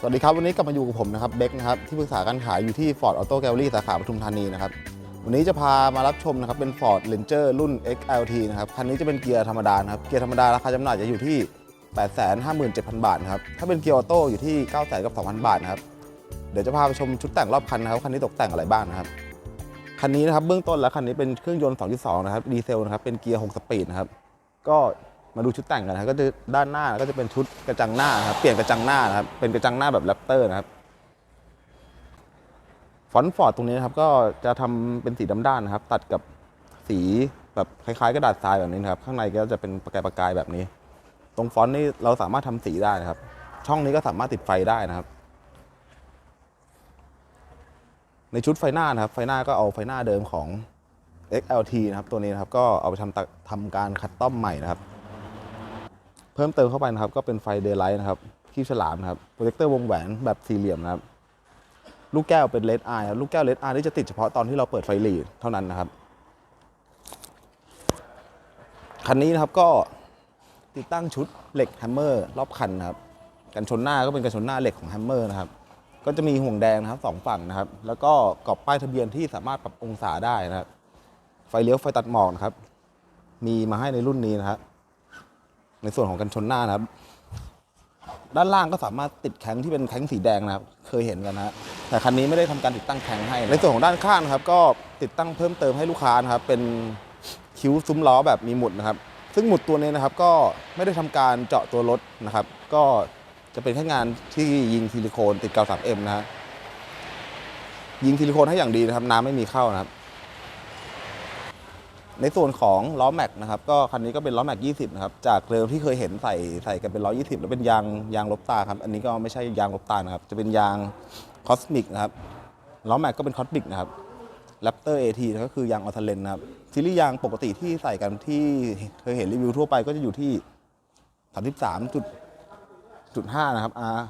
สวัสดีครับ วันนี้กลับมาอยู่กับผมนะครับเบคนะครับที่ปรึกษาการขายอยู่ที่ Ford Auto Gallery สาขาปทุมธานีนะครับวันนี้จะพามารับชมนะครับเป็น Ford Ranger รุ่น XLT นะครับคันนี้จะเป็นเกียร์ธรรมดาครับเกียร์ธรรมดาราคาจำหน่ายจะอยู่ที่ 857,000 บาทนะครับถ้าเป็นเกียร์ออโต้อยู่ที่900,000กับ2,000 บาทนะครับเดี๋ยวจะพาไปชมชุดแต่งรอบคันนะครับคันนี้ตกแต่งอะไรบ้างนะครับคันนี้นะครับเบื้องต้นแล้วคันนี้เป็นเครื่องยนต์ 2.2 นะครับดีเซลนะครับเป็นเกียร์ 6 สปีดนะครับก็ มาดูชุดแต่งกันนะก็จะด้านหน้าก็จะเป็นชุดกระจังหน้าครับเปลี่ยนกระจังหน้านะครับเป็นกระจังหน้าแบบแรปเตอร์นะครับฟอนต์ฟอร์ดตรงนี้นะครับก็จะทำเป็นสีดำด้านนะครับ ตัดกับสีแบบคล้ายๆกระดาษทรายแบบนี้นะครับ ข้างในก็จะเป็นประกายประกายแบบนี้ ตรงฟอนต์นี่เราสามารถทำสีได้นะครับ ช่องนี้ก็สามารถติดไฟได้นะครับ ในชุดไฟหน้านะครับ ไฟหน้าก็เอาไฟหน้าเดิมของ XLT นะครับ ตัวนี้นะครับก็เอาไปทำทำการคัดต้อมใหม่นะครับ เพิ่มเติมเข้าไปนะครับ ก็เป็นไฟเดย์ไลท์นะครับคีบฉลามนะครับโปรเจคเตอร์วงแหวนแบบสี่เหลี่ยมนะครับ ลูกแก้วเป็นเลดไอครับลูกแก้วเลดไอที่จะติดเฉพาะตอนที่เราเปิดไฟหลีดเท่านั้นนะครับคันนี้นะครับก็ติดตั้งชุดเหล็กแฮมเมอร์รอบคันนะครับกันชนหน้าก็เป็นกันชนหน้าเหล็กของแฮมเมอร์นะครับก็จะมีห่วงแดงนะครับสองฝั่งนะครับ แล้วก็กรอบป้ายทะเบียนที่สามารถปรับองศาได้นะครับ ไฟเลี้ยวไฟตัดหมอกนะครับ มีมาให้ในรุ่นนี้นะครับ ในส่วนของกันชนหน้านะครับ ด้านล่างก็สามารถติดแข้งที่เป็นแข้งสีแดงนะครับ เคยเห็นกันนะฮะแต่คันนี้ไม่ได้ทำการติดตั้งแข้งให้ ในส่วนของด้านข้างนะครับ ก็ติดตั้งเพิ่มเติมให้ลูกค้านะครับ เป็นคิ้วซุ้มล้อแบบมีหมุดนะครับ ซึ่งหมุดตัวนี้นะครับก็ไม่ได้ทำการเจาะตัวรถนะครับ ก็จะเป็นแค่งานที่ยิงซิลิโคนติดกาว 3M นะฮะยิงซิลิโคนให้อย่างดีนะครับน้ำไม่มีเข้านะครับ ในส่วนของล้อแม็กนะครับก็คันนี้ก็เป็นล้อแม็ก20นะครับจากเดิมที่เคยเห็นใส่ใส่กันเป็น120 แล้วเป็นยางยางลบตาครับอันนี้ก็ไม่ใช่ยางลบตานะครับจะเป็นยางคอสมิกนะครับล้อแม็กก็เป็นคอสมิกนะครับแรปเตอร์เอทีก็คือยางออทเลนนะครับซีรีส์ยางปกติที่ใส่กันที่เคยเห็นรีวิวทั่วไปก็จะอยู่ที่ 33.5 นะครับ R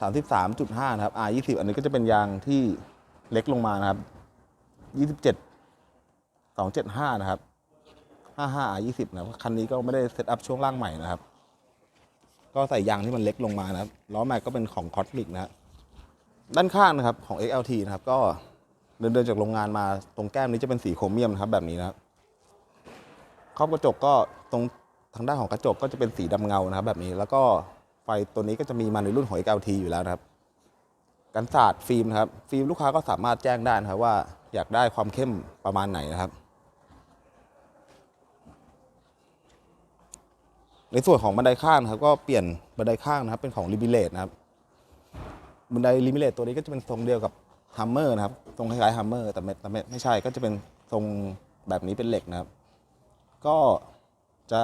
33.5 นะครับ R 20 อันนี้ก็จะเป็นยางที่เล็กลงมานะครับ 27 275 นะครับ 55 R 20 นะครับคันนี้ก็ไม่ได้เซตอัพช่วงล่างใหม่นะครับ ก็ใส่ยางที่มันเล็กลงมานะครับล้อแม็กก็เป็นของคอสมิกนะด้านข้างนะครับของ XLT นะครับ ก็เดินเดินจากโรงงานมาตรงแก้มนี้จะเป็นสีโครเมียมนะครับแบบนี้นะครับครอบกระจกก็ตรงทางด้านของกระจกก็จะเป็นสีดำเงานะครับ แบบนี้แล้วก็ไฟตัวนี้ก็จะมีมาในรุ่นของ XLT อยู่แล้วนะครับ กันศาสตร์ฟิล์มนะครับ ฟิล์มลูกค้าก็สามารถแจ้งได้นะครับว่าอยากได้ความเข้มประมาณไหนนะครับ ในส่วนของบันไดข้างนะครับก็เปลี่ยนบันไดข้างนะครับเป็นของลิมิเลตนะครับบันไดลิมิเลตตัวนี้ก็จะเป็นทรงเดียวกับฮัมเมอร์นะครับทรงคล้ายๆฮัมเมอร์แต่ไม่แต่ไม่ไม่ใช่ก็จะเป็นทรงแบบนี้เป็นเหล็กนะครับ ก็จะ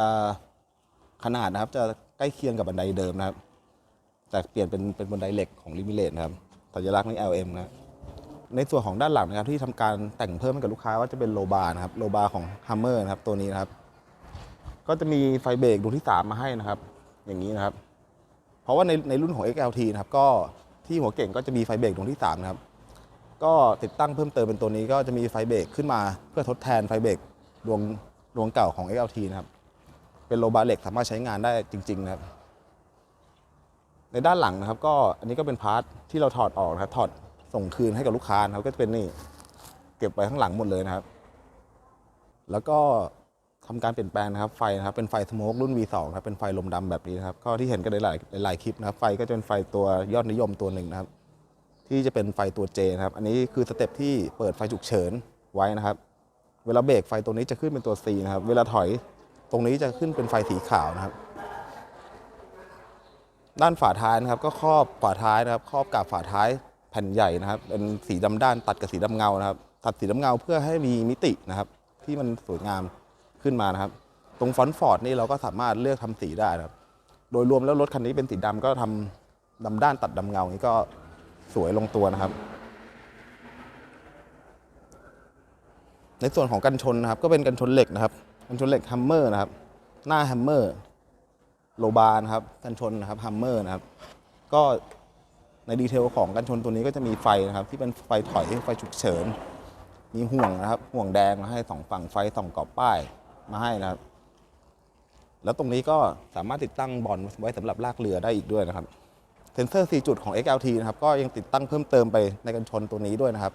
ขนาดนะครับจะใกล้เคียงกับบันไดเดิมนะครับ แต่เปลี่ยนเป็นเป็นบันไดเหล็กของลิมิเลตนะครับสัญลักษณ์นี่ LM นะในส่วนของด้านหลังนะครับที่ทำการแต่งเพิ่มให้กับลูกค้าก็จะเป็นโลบาร์นะครับโลบาร์ของฮัมเมอร์นะครับตัวนี้นะครับ ก็จะมีไฟเบรกดวงที่ 3 มาให้นะครับ อย่างนี้นะครับ เพราะว่าในในรุ่นของ XLT นะครับ ก็ที่หัวเก่งก็จะมีไฟเบรกดวงที่3นะครับ ก็ติดตั้งเพิ่มเติมเป็นตัวนี้ก็จะมีไฟเบรกขึ้นมาเพื่อทดแทนไฟเบรกดวงดวงเก่าของ XLT นะครับ เป็นโลบาเหล็กสามารถใช้งานได้จริง ๆ นะครับ ในด้านหลังนะครับ ก็อันนี้ก็เป็นพาร์ทที่เราถอดออกนะครับถอดส่งคืนให้กับลูกค้านะครับก็จะเป็นนี่เก็บไว้ข้างหลังหมดเลยนะครับ แล้วก็ ทำการเปลี่ยนแปลงนะครับไฟนะครับเป็นไฟสโมกรุ่น V2 นะครับเป็นไฟลมดำแบบนี้นะครับก็ที่เห็นกันหลายๆหลายๆคลิปนะครับไฟก็จะเป็นไฟตัวยอดนิยมตัวหนึ่งนะครับ ที่จะเป็นไฟตัว J นะครับ อันนี้คือสเต็ปที่เปิดไฟฉุกเฉินไว้นะครับ เวลาเบรกไฟตัวนี้จะขึ้นเป็นตัว C นะครับ เวลาถอยตรงนี้จะขึ้นเป็นไฟสีขาวนะครับ ด้านฝาท้ายนะครับ ก็ครอบฝาท้ายนะครับ ครอบกับฝาท้ายแผ่นใหญ่นะครับ เป็นสีดำด้านตัดกับสีดำเงานะครับ ตัดสีดำเงาเพื่อให้มีมิตินะครับ ที่มันสวยงาม ขึ้นมานะครับ ตรงฟอนต์ฟอร์ดนี่เราก็สามารถเลือกทำสีได้นะครับ โดยรวมแล้วรถคันนี้เป็นสีดำก็ทำดำด้านตัดดำเงานี้ก็สวยลงตัวนะครับ ในส่วนของกันชนนะครับ ก็เป็นกันชนเหล็กนะครับ กันชนเหล็กฮัมเมอร์นะครับ หน้าฮัมเมอร์โลบาร์นะครับ กันชนนะครับฮัมเมอร์นะครับ ก็ในดีเทลของกันชนตัวนี้ก็จะมีไฟนะครับ ที่เป็นไฟถอยไฟฉุกเฉินมีห่วงนะครับ ห่วงแดงมาให้สองฝั่งไฟส่องกรอบป้าย มาให้นะครับ แล้วตรงนี้ก็สามารถติดตั้งบอลไว้สำหรับลากเรือได้อีกด้วยนะครับ เซนเซอร์ 4 จุดของ XLT นะครับ ก็ยังติดตั้งเพิ่มเติมไปในกันชนตัวนี้ด้วยนะครับ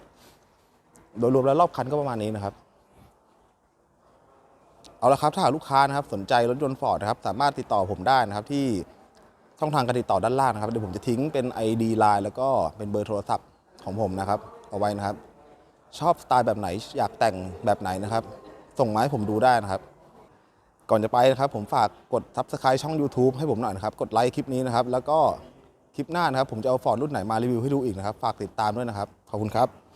โดยรวมแล้วรอบคันก็ประมาณนี้นะครับ เอาละครับถ้าหากลูกค้านะครับ สนใจรถยนต์ฟอร์ดนะครับ สามารถติดต่อผมได้นะครับที่ช่องทางการติดต่อด้านล่างนะครับ เดี๋ยวผมจะทิ้งเป็น ID Line แล้วก็เป็นเบอร์โทรศัพท์ของผมนะครับ เอาไว้นะครับ ชอบสไตล์แบบไหนอยากแต่งแบบไหนนะครับ ส่งมาให้ผมดูได้นะครับ ก่อนจะไปนะครับผมฝากกด Subscribe ช่อง YouTube ให้ผมหน่อยนะครับ กดไลค์คลิปนี้นะครับ แล้วก็คลิปหน้านะครับ ผมจะเอาฟอร์ดรุ่นไหนมารีวิวให้ดูอีกนะครับ ฝากติดตามด้วยนะครับ ขอบคุณครับ